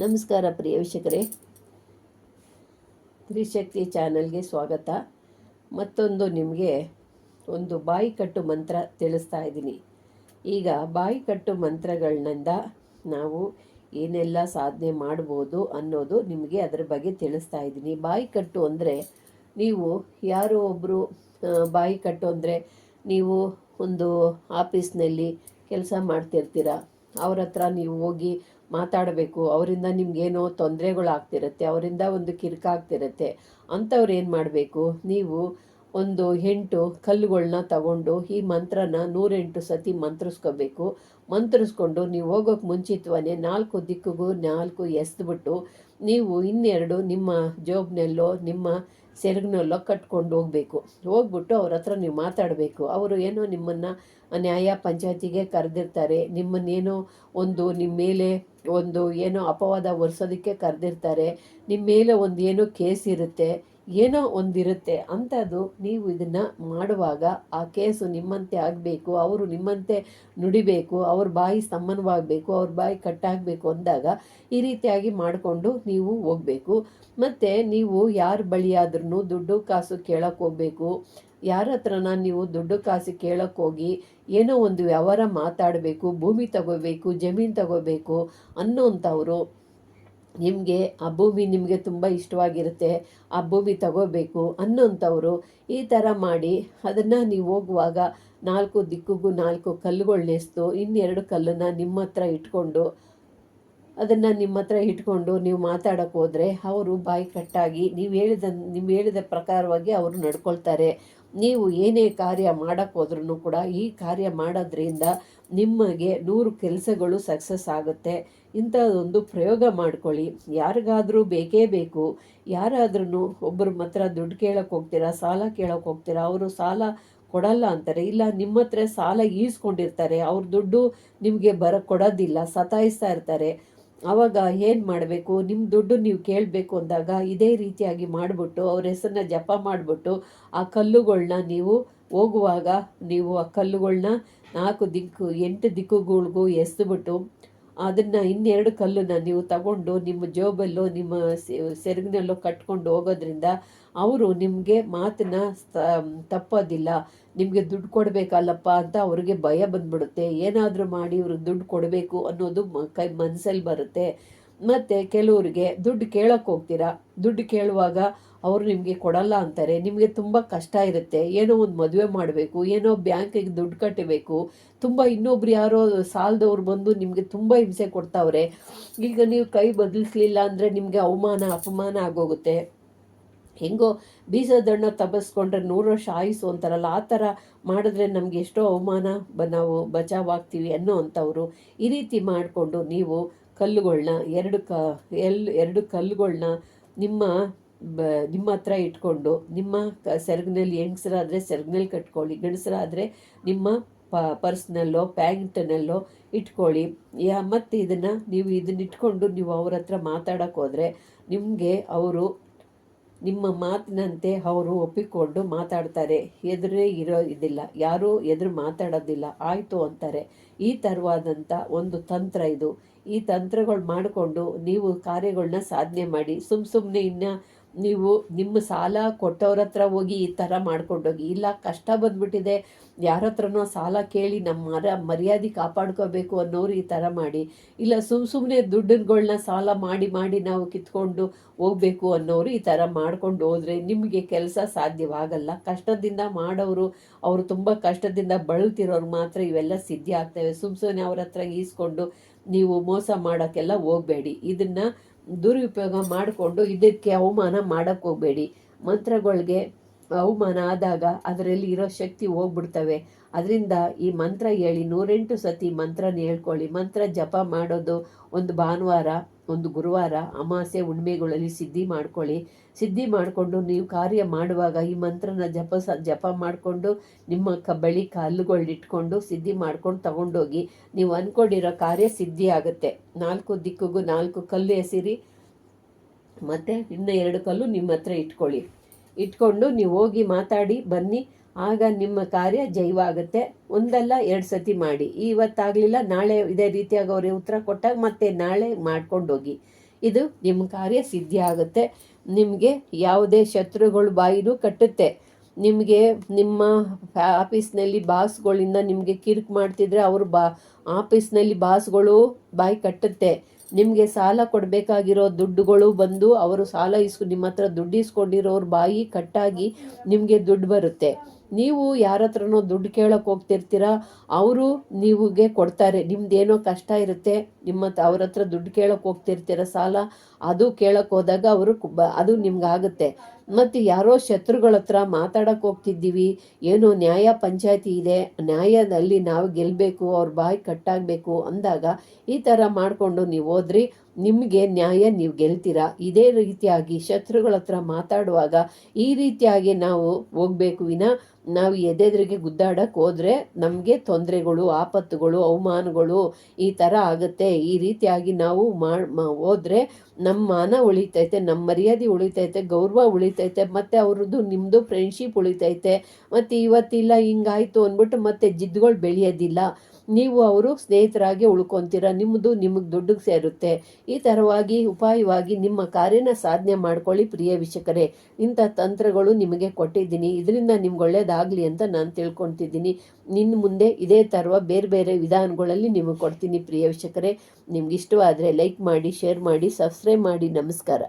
ನಮಸ್ಕಾರ ಪ್ರಿಯ ವೀಕ್ಷಕರೇ. ತ್ರಿಶಕ್ತಿ ಚಾನಲ್ಗೆ ಸ್ವಾಗತ. ಮತ್ತೊಂದು ನಿಮಗೆ ಒಂದು ಬಾಯಿ ಕಟ್ಟು ಮಂತ್ರ ತಿಳಿಸ್ತಾ ಇದ್ದೀನಿ. ಈಗ ಬಾಯಿ ಕಟ್ಟು ಮಂತ್ರಗಳಿಂದ ನಾವು ಏನೆಲ್ಲ ಸಾಧನೆ ಮಾಡ್ಬೋದು ಅನ್ನೋದು ನಿಮಗೆ ಅದರ ಬಗ್ಗೆ ತಿಳಿಸ್ತಾ ಇದ್ದೀನಿ. ಬಾಯಿ ಕಟ್ಟು ಅಂದರೆ ನೀವು ಯಾರೋ ಒಬ್ಬರು ಬಾಯಿ ಕಟ್ಟು ಅಂದರೆ ನೀವು ಒಂದು ಆಫೀಸ್ನಲ್ಲಿ ಕೆಲಸ ಮಾಡ್ತಿರ್ತೀರ ಅವ್ರ ಹತ್ರ ನೀವು ಹೋಗಿ ಮಾತಾಡಬೇಕು. ಅವರಿಂದ ನಿಮ್ಗೇನೋ ತೊಂದರೆಗಳಾಗ್ತಿರುತ್ತೆ, ಅವರಿಂದ ಒಂದು ಕಿರಿಕಾಗ್ತಿರುತ್ತೆ. ಅಂಥವ್ರು ಏನು ಮಾಡಬೇಕು? ನೀವು ಒಂದು ಎಂಟು ಕಲ್ಲುಗಳನ್ನ ತಗೊಂಡು ಈ ಮಂತ್ರನ ನೂರೆಂಟು ಸತಿ ಮಂತ್ರಿಸ್ಕೋಬೇಕು. ಮಂತ್ರಿಸ್ಕೊಂಡು ನೀವು ಹೋಗೋಕೆ ಮುಂಚಿತವೇ ನಾಲ್ಕು ದಿಕ್ಕಿಗೂ ನಾಲ್ಕು ಎಸ್ದುಬಿಟ್ಟು ನೀವು ಇನ್ನೆರಡು ನಿಮ್ಮ ಜೋಬ್ನಲ್ಲೋ ನಿಮ್ಮ ಸೆರಗಿನಲ್ಲೋ ಕಟ್ಕೊಂಡು ಹೋಗಬೇಕು. ಹೋಗ್ಬಿಟ್ಟು ಅವ್ರ ಹತ್ರ ನೀವು ಮಾತಾಡಬೇಕು. ಅವರು ಏನೋ ನಿಮ್ಮನ್ನು ನ್ಯಾಯ ಪಂಚಾಯತಿಗೆ ಕರೆದಿರ್ತಾರೆ. ನಿಮ್ಮನ್ನೇನೋ ಒಂದು ನಿಮ್ಮ ಮೇಲೆ ಒಂದು ಏನೋ ಅಪವಾದ ಒರೆಸೋದಕ್ಕೆ ಕರೆದಿರ್ತಾರೆ. ನಿಮ್ಮ ಮೇಲೆ ಒಂದು ಏನೋ ಕೇಸ್ ಇರುತ್ತೆ. ಏನೋ ಒಂದಿರುತ್ತೆ ಅಂಥದ್ದು ನೀವು ಇದನ್ನು ಮಾಡುವಾಗ ಆ ಕೇಸು ನಿಮ್ಮಂತೆ ಆಗಬೇಕು, ಅವರು ನಿಮ್ಮಂತೆ ನುಡಿಬೇಕು, ಅವ್ರ ಬಾಯಿ ಸಮಾನವಾಗಬೇಕು ಅವ್ರ ಬಾಯಿ ಕಟ್ಟಾಗಬೇಕು ಅಂದಾಗ ಈ ರೀತಿಯಾಗಿ ಮಾಡಿಕೊಂಡು ನೀವು ಹೋಗಬೇಕು. ಮತ್ತು ನೀವು ಯಾರ ಬಳಿಯಾದ್ರೂ ದುಡ್ಡು ಕಾಸು ಕೇಳಕ್ಕೆ ಹೋಗಬೇಕು. ಯಾರ ಹತ್ರನ ನೀವು ದುಡ್ಡು ಕಾಸು ಕೇಳಕ್ಕೆ ಹೋಗಿ ಏನೋ ಒಂದು ವ್ಯವಹಾರ ಮಾತಾಡಬೇಕು, ಭೂಮಿ ತಗೋಬೇಕು, ಜಮೀನು ತಗೋಬೇಕು ಅನ್ನೋಂಥವ್ರು. ನಿಮಗೆ ಆ ಭೂಮಿ ನಿಮಗೆ ತುಂಬ ಇಷ್ಟವಾಗಿರುತ್ತೆ, ಆ ಭೂಮಿ ತಗೋಬೇಕು ಅನ್ನೋಂಥವ್ರು ಈ ಥರ ಮಾಡಿ ಅದನ್ನು ನೀವು ಹೋಗುವಾಗ ನಾಲ್ಕು ದಿಕ್ಕಿಗೂ ನಾಲ್ಕು ಕಲ್ಲುಗಳನ್ನೆಸ್ತು ಇನ್ನೆರಡು ಕಲ್ಲನ್ನು ನಿಮ್ಮ ಹತ್ರ ಇಟ್ಕೊಂಡು, ಅದನ್ನು ನಿಮ್ಮ ಹತ್ರ ಇಟ್ಕೊಂಡು ನೀವು ಮಾತಾಡೋಕ್ಕೆ ಹೋದರೆ ಅವರು ಬಾಯಿ ಕಟ್ಟಾಗಿ ನೀವು ಹೇಳಿದ ನೀವು ಹೇಳಿದ ಪ್ರಕಾರವಾಗಿ ಅವರು ನಡ್ಕೊಳ್ತಾರೆ. ನೀವು ಏನೇ ಕಾರ್ಯ ಮಾಡೋಕ್ಕೆ ಹೋದ್ರೂ ಕೂಡ ಈ ಕಾರ್ಯ ಮಾಡೋದ್ರಿಂದ ನಿಮಗೆ ನೂರು ಕೆಲಸಗಳು ಸಕ್ಸಸ್ ಆಗುತ್ತೆ. ಇಂಥದ್ದೊಂದು ಪ್ರಯೋಗ ಮಾಡ್ಕೊಳ್ಳಿ. ಯಾರಿಗಾದರೂ ಬೇಕೇ ಬೇಕು. ಯಾರಾದ್ರೂ ಒಬ್ಬರ ಹತ್ರ ದುಡ್ಡು ಕೇಳೋಕೆ ಹೋಗ್ತೀರಾ, ಸಾಲ ಕೇಳೋಕೆ ಹೋಗ್ತೀರಾ, ಅವರು ಸಾಲ ಕೊಡಲ್ಲ ಅಂತಾರೆ. ಇಲ್ಲ, ನಿಮ್ಮ ಹತ್ರ ಸಾಲ ಈಸ್ಕೊಂಡಿರ್ತಾರೆ. ಅವ್ರ ದುಡ್ಡು ನಿಮಗೆ ಬರ, ಕೊಡೋದಿಲ್ಲ, ಸತಾಯಿಸ್ತಾ ಇರ್ತಾರೆ. ಆವಾಗ ಏನು ಮಾಡಬೇಕು? ನಿಮ್ಮ ದುಡ್ಡು ನೀವು ಕೇಳಬೇಕು ಅಂದಾಗ ಇದೇ ರೀತಿಯಾಗಿ ಮಾಡಿಬಿಟ್ಟು, ಅವ್ರ ಹೆಸರನ್ನ ಜಪ ಮಾಡಿಬಿಟ್ಟು, ಆ ಕಲ್ಲುಗಳನ್ನ ನೀವು ಹೋಗುವಾಗ ನೀವು ಆ ಕಲ್ಲುಗಳನ್ನ ನಾಲ್ಕು ದಿಕ್ಕು, ಎಂಟು ದಿಕ್ಕುಗಳಿಗೂ ಎಸ್ದುಬಿಟ್ಟು ಅದನ್ನು ಇನ್ನೆರಡು ಕಲ್ಲನ್ನು ನೀವು ತಗೊಂಡು ನಿಮ್ಮ ಜೋಬಲ್ಲೋ, ನಿಮ್ಮ ಸೆರಗಿನಲ್ಲೋ ಕಟ್ಕೊಂಡು ಹೋಗೋದ್ರಿಂದ ಅವರು ನಿಮಗೆ ಮಾತನ್ನ ತಪ್ಪೋದಿಲ್ಲ. ನಿಮಗೆ ದುಡ್ಡು ಕೊಡಬೇಕಲ್ಲಪ್ಪ ಅಂತ ಅವ್ರಿಗೆ ಭಯ ಬಂದ್ಬಿಡುತ್ತೆ. ಏನಾದರೂ ಮಾಡಿ ಇವ್ರಿಗೆ ದುಡ್ಡು ಕೊಡಬೇಕು ಅನ್ನೋದು ಕೈ ಮನಸ್ಸಲ್ಲಿ ಬರುತ್ತೆ. ಮತ್ತು ಕೆಲವರಿಗೆ ದುಡ್ಡು ಕೇಳೋಕ್ಕೆ ಹೋಗ್ತೀರಾ? ದುಡ್ಡು ಕೇಳುವಾಗ ಅವರು ನಿಮಗೆ ಕೊಡಲ್ಲ ಅಂತಾರೆ, ನಿಮಗೆ ತುಂಬ ಕಷ್ಟ ಇರುತ್ತೆ, ಏನೋ ಒಂದು ಮದುವೆ ಮಾಡಬೇಕು, ಏನೋ ಬ್ಯಾಂಕಿಗೆ ದುಡ್ಡು ಕಟ್ಟಬೇಕು ತುಂಬ ಇನ್ನೊಬ್ರು ಯಾರೋ ಸಾಲದವ್ರು ಬಂದು ನಿಮಗೆ ತುಂಬ ಹಿಂಸೆ ಕೊಡ್ತಾವ್ರೆ, ಈಗ ನೀವು ಕೈ ಬದಲಿಸ್ಲಿಲ್ಲ ಅಂದರೆ ನಿಮಗೆ ಅವಮಾನ, ಅಪಮಾನ ಆಗೋಗುತ್ತೆ. ಹೆಂಗೋ ಬೀಜದಣ್ಣ ತಬಸ್ಕೊಂಡ್ರೆ ನೂರು ವರ್ಷ ಆಯಿಸು ಅಂತಾರಲ್ಲ, ಆ ಥರ ಮಾಡಿದ್ರೆ ನಮಗೆ ಎಷ್ಟೋ ಅವಮಾನ, ಬ ನಾವು ಬಚಾವಾಗ್ತೀವಿ ಅನ್ನೋ ಅಂಥವ್ರು ಈ ರೀತಿ ಮಾಡಿಕೊಂಡು ನೀವು ಕಲ್ಲುಗಳನ್ನ ಎರಡು ಕ, ಎಲ್, ಎರಡು ಕಲ್ಲುಗಳನ್ನ ನಿಮ್ಮ ಬ, ನಿಮ್ಮ ಹತ್ರ ಇಟ್ಕೊಂಡು ನಿಮ್ಮ ಸೆರಗಿನಲ್ಲಿ ಹೆಂಗಸರಾದರೆ ಸೆರಗಿನಲ್ಲಿ ಕಟ್ಕೊಳ್ಳಿ, ಗಂಡಸರಾದರೆ ನಿಮ್ಮ ಪ, ಪರ್ಸ್ನಲ್ಲೋ, ಪ್ಯಾಂಟ್ನಲ್ಲೋ ಇಟ್ಕೊಳ್ಳಿ. ಯಾ, ಮತ್ತು ಇದನ್ನು ನೀವು ಇದನ್ನ ಇಟ್ಕೊಂಡು ನೀವು ಅವ್ರ ಹತ್ರ ಮಾತಾಡೋಕೆ ಹೋದರೆ ನಿಮಗೆ ಅವರು ನಿಮ್ಮ ಮಾತಿನಂತೆ ಅವರು ಒಪ್ಪಿಕೊಂಡು ಮಾತಾಡ್ತಾರೆ. ಎದುರೇ ಇರೋ ಇದಿಲ್ಲ. ಯಾರೂ ಎದುರು ಮಾತಾಡೋದಿಲ್ಲ. ಆಯಿತು ಅಂತಾರೆ. ಈ ಥರವಾದಂಥ ಒಂದು ತಂತ್ರ ಇದು. ಈ ತಂತ್ರಗಳು ಮಾಡಿಕೊಂಡು ನೀವು ಕಾರ್ಯಗಳನ್ನ ಸಾಧನೆ ಮಾಡಿ. ಸುಮ್ಮ ಸುಮ್ಮನೆ ಇನ್ನು ನೀವು ನಿಮ್ಮ ಸಾಲ ಕೊಟ್ಟವ್ರ ಹತ್ರ ಹೋಗಿ ಈ ಥರ ಮಾಡ್ಕೊಂಡೋಗಿ. ಇಲ್ಲ, ಕಷ್ಟ ಬಂದ್ಬಿಟ್ಟಿದೆ. ಯಾರ ಹತ್ರನೋ ಸಾಲ ಕೇಳಿ ನಮ್ಮ ಮರ, ಮರ್ಯಾದೆ ಕಾಪಾಡ್ಕೋಬೇಕು ಅನ್ನೋರು ಈ ಥರ ಮಾಡಿ. ಇಲ್ಲ ಸುಮ್ಮ ಸುಮ್ಮನೆ ದುಡ್ಡುಗಳನ್ನ ಸಾಲ ಮಾಡಿ ಮಾಡಿ ನಾವು ಕಿತ್ಕೊಂಡು ಹೋಗ್ಬೇಕು ಅನ್ನೋರು ಈ ಥರ ಮಾಡ್ಕೊಂಡು ಹೋದರೆ ನಿಮಗೆ ಕೆಲಸ ಸಾಧ್ಯವಾಗಲ್ಲ. ಕಷ್ಟದಿಂದ ಮಾಡೋರು, ಅವರು ತುಂಬ ಕಷ್ಟದಿಂದ ಬಳಲ್ತಿರೋರು ಮಾತ್ರ ಇವೆಲ್ಲ ಸಿದ್ಧಿ ಆಗ್ತವೆ. ಸುಮ್ಮ ಸುಮ್ಮನೆ ಅವ್ರ ಹತ್ರ ಈಸ್ಕೊಂಡು ನೀವು ಮೋಸ ಮಾಡೋಕ್ಕೆಲ್ಲ ಹೋಗಬೇಡಿ. ಇದನ್ನು ದುರುಪಯೋಗ ಮಾಡಿಕೊಂಡು ಇದಕ್ಕೆ ಅವಮಾನ ಮಾಡೋಕ್ಕೆ ಹೋಗಬೇಡಿ. ಮಂತ್ರಗಳಿಗೆ ಅವಮಾನ ಆದಾಗ ಅದರಲ್ಲಿ ಇರೋ ಶಕ್ತಿ ಹೋಗ್ಬಿಡ್ತವೆ. ಅದರಿಂದ ಈ ಮಂತ್ರ ಹೇಳಿ, ನೂರೆಂಟು ಸತಿ ಮಂತ್ರನ ಹೇಳ್ಕೊಳ್ಳಿ. ಮಂತ್ರ ಜಪ ಮಾಡೋದು ಒಂದು ಭಾನುವಾರ, ಒಂದು ಗುರುವಾರ, ಅಮಾಸೆ ಉಣ್ಮೆಗಳಲ್ಲಿ ಸಿದ್ಧಿ ಮಾಡ್ಕೊಳ್ಳಿ. ಸಿದ್ಧಿ ಮಾಡಿಕೊಂಡು ನೀವು ಕಾರ್ಯ ಮಾಡುವಾಗ ಈ ಮಂತ್ರನ ಜಪ ಜಪ ಮಾಡಿಕೊಂಡು ನಿಮ್ಮ ಕಬಳಿ ಬಳಿ ಕಲ್ಲುಗಳನ್ನಿಟ್ಕೊಂಡು ಸಿದ್ಧಿ ಮಾಡ್ಕೊಂಡು ತಗೊಂಡೋಗಿ ನೀವು ಅಂದ್ಕೊಂಡಿರೋ ಕಾರ್ಯ ಸಿದ್ಧಿ ಆಗುತ್ತೆ. ನಾಲ್ಕು ದಿಕ್ಕಿಗೂ ನಾಲ್ಕು ಕಲ್ಲು ಎಸಿರಿ, ಮತ್ತು ಇನ್ನು ಎರಡು ಕಲ್ಲು ನಿಮ್ಮ ಹತ್ರ ಇಟ್ಕೊಳ್ಳಿ. ಇಟ್ಕೊಂಡು ನೀವು ಹೋಗಿ ಮಾತಾಡಿ, ಬನ್ನಿ. ಆಗ ನಿಮ್ಮ ಕಾರ್ಯ ಜೈವಾಗುತ್ತೆ. ಒಂದಲ್ಲ ಎರಡು ಸತಿ ಮಾಡಿ. ಇವತ್ತಾಗಲಿಲ್ಲ ನಾಳೆ ಇದೇ ರೀತಿಯಾಗಿ ಅವ್ರಿಗೆ ಉತ್ತರ ಕೊಟ್ಟಾಗ ಮತ್ತೆ ನಾಳೆ ಮಾಡ್ಕೊಂಡು ಹೋಗಿ ಇದು ನಿಮ್ಮ ಕಾರ್ಯ ಸಿದ್ಧಿ ಆಗುತ್ತೆ ನಿಮಗೆ ಯಾವುದೇ ಶತ್ರುಗಳು ಬಾಯಿನೂ ಕಟ್ಟುತ್ತೆ. ನಿಮಗೆ ನಿಮ್ಮ ಆಫೀಸ್ನಲ್ಲಿ ಬಾಸ್ಗಳಿಂದ ನಿಮಗೆ ಕಿರಿಕ್ ಮಾಡ್ತಿದ್ರೆ ಅವರು ಬಾ, ಆಫೀಸ್ನಲ್ಲಿ ಬಾಸ್ಗಳು ಬಾಯಿ ಕಟ್ಟುತ್ತೆ. ನಿಮಗೆ ಸಾಲ ಕೊಡಬೇಕಾಗಿರೋ ದುಡ್ಡುಗಳು ಬಂದು ಅವರು ಸಾಲ ಇಸ್ಕೊ, ನಿಮ್ಮ ಹತ್ರ ದುಡ್ಡು ಇಸ್ಕೊಂಡಿರೋರು ಬಾಯಿ ಕಟ್ಟಾಗಿ ನಿಮಗೆ ದುಡ್ಡು ಬರುತ್ತೆ. ನೀವು ಯಾರ ಹತ್ರನೋ ದುಡ್ಡು ಕೇಳೋಕೆ ಹೋಗ್ತಿರ್ತೀರ, ಅವರು ನಿಮಗೆ ಕೊಡ್ತಾರೆ. ನಿಮ್ಮದೇನೋ ಕಷ್ಟ ಇರುತ್ತೆ, ನಿಮ್ಮ ಅವ್ರ ಹತ್ರ ದುಡ್ಡು ಕೇಳೋಕೆ ಹೋಗ್ತಿರ್ತೀರ ಸಾಲ, ಅದು ಕೇಳೋಕೆ ಹೋದಾಗ ಅವರು ಅದು ನಿಮ್ಗೆ ಆಗುತ್ತೆ ಮತ್ತು ಯಾರೋ ಶತ್ರುಗಳ ಹತ್ರ ಮಾತಾಡಕ್ಕೆ ಹೋಗ್ತಿದ್ದೀವಿ. ಏನೋ ನ್ಯಾಯ ಪಂಚಾಯತಿ ಇದೆ. ನ್ಯಾಯದಲ್ಲಿ ನಾವು ಗೆಲ್ಲಬೇಕು ಅವ್ರ ಬಾಯಿ ಕಟ್ಟಾಗಬೇಕು ಅಂದಾಗ ಈ ಥರ ಮಾಡಿಕೊಂಡು ನೀವು ಹೋದ್ರಿ. ನಿಮಗೆ ನ್ಯಾಯ ನೀವು ಗೆಲ್ತೀರಾ? ಇದೇ ರೀತಿಯಾಗಿ ಶತ್ರುಗಳ ಹತ್ರ ಮಾತಾಡುವಾಗ ಈ ರೀತಿಯಾಗಿ ನಾವು ಹೋಗ್ಬೇಕು. ವಿನ ನಾವು ಎದೆದ್ರಿಗೆ ಗುದ್ದಾಡಕ್ಕೆ ಹೋದರೆ ನಮಗೆ ತೊಂದರೆಗಳು, ಆಪತ್ತುಗಳು, ಅವಮಾನಗಳು ಈ ಥರ ಆಗುತ್ತೆ. ಈ ರೀತಿಯಾಗಿ ನಾವು ಹೋದ್ರೆ ನಮ್ಮ ಮಾನ ಉಳಿತೈತೆ ನಮ್ಮ ಮರ್ಯಾದೆ ಉಳಿತೈತೆ, ಗೌರವ ಉಳಿತೈತೆ, ಮತ್ತು ಅವ್ರದ್ದು ನಿಮ್ಮದು ಫ್ರೆಂಡ್ಶಿಪ್ ಉಳಿತೈತೆ. ಮತ್ತು ಇವತ್ತಿಲ್ಲ, ಹಿಂಗಾಯಿತು ಅಂದ್ಬಿಟ್ಟು ಮತ್ತೆ ಜಿದ್ದುಗಳು ಬೆಳೆಯೋದಿಲ್ಲ. ನೀವು ಅವರು ಸ್ನೇಹಿತರಾಗಿ ಉಳ್ಕೊತೀರ ನಿಮ್ಮದು ನಿಮಗೆ ದುಡ್ಡಿಗೆ ಸೇರುತ್ತೆ. ಈ ಥರವಾಗಿ ಉಪಾಯವಾಗಿ ನಿಮ್ಮ ಕಾರ್ಯನ ಸಾಧನೆ ಮಾಡ್ಕೊಳ್ಳಿ ಪ್ರಿಯ ವಿಷಕರೇ ಇಂಥ ತಂತ್ರಗಳು ನಿಮಗೆ ಕೊಟ್ಟಿದ್ದೀನಿ. ಇದರಿಂದ ನಿಮ್ಗೆ ಒಳ್ಳೇದಾಗಲಿ ಅಂತ ನಾನು ತಿಳ್ಕೊತಿದ್ದೀನಿ. ನಿನ್ನ ಮುಂದೆ ಇದೇ ಥರ ಬೇರೆ ಬೇರೆ ವಿಧಾನಗಳಲ್ಲಿ ನಿಮಗೆ ಕೊಡ್ತೀನಿ ಪ್ರಿಯ ವೀಕ್ಷಕರೇ. ನಿಮ್ಗೆ ಇಷ್ಟವಾದರೆ ಲೈಕ್ ಮಾಡಿ ಶೇರ್ ಮಾಡಿ ಸಬ್ಸ್ಕ್ರೈಬ್ ಮಾಡಿ. ನಮಸ್ಕಾರ.